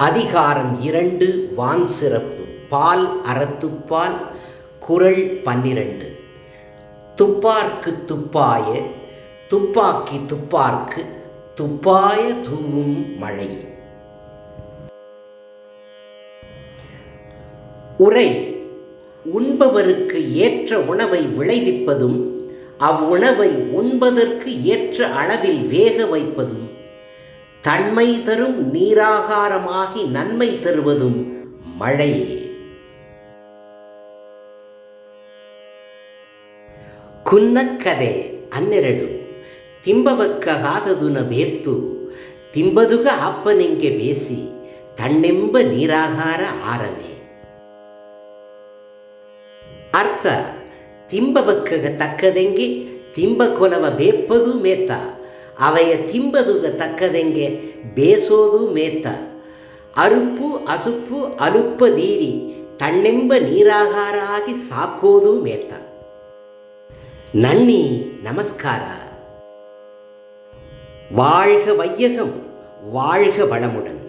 அதிகாரம் இரண்டு வான் சிறப்பு. பால் அறத்துப்பால் குறள் பன்னிரண்டு. துப்பார்க்கு துப்பாய துப்பாக்கி துப்பார்க்கு துப்பாய தூவும் மழை. உரை. உண்பவருக்கு ஏற்ற உணவை விளைவிப்பதும் அவ்வுணவை உண்பதற்கு ஏற்ற அளவில் வேக வைப்பதும். தன்மை தரும் நீராகாரமாகி நன்மை தருவதும் மழையே ಕುನ್ನಕ್ಕದೆ ಹನ್ನೆರಡು ತಿಂಬವಕ್ಕಾದದುನ ಬೇತ್ತು ತಿಂಬದುಗ ಅಪ್ಪನೆಂಗೆ ಬೇಸಿ ತಣ್ಣೆಂಬ ನೀರಾಹಾರ ಆರಮೆ ಅರ್ಥ ತಿಂಬವಕ್ಕಗ ತಕ್ಕದೆಂಗೆ ತಿಂಬ ಕೊಲವ ಬೇಪ್ಪದು ಮೇತ ಅವಯ ತಿಂಬದುಗ ತಕ್ಕದೆಂಗೆ ಬೇಸೋದು ಮೇತ ಅರುಪು ಅಸುಪು ಅಲುಪ್ಪದೀರಿ ತಣ್ಣೆಂಬ ನೀರಾಹಾರ ಆಗಿ ಸಾಕೋದು ಮೇತ நன்னி நமஸ்காரா வாழ்க வையகம் வாழ்க வளமுடன்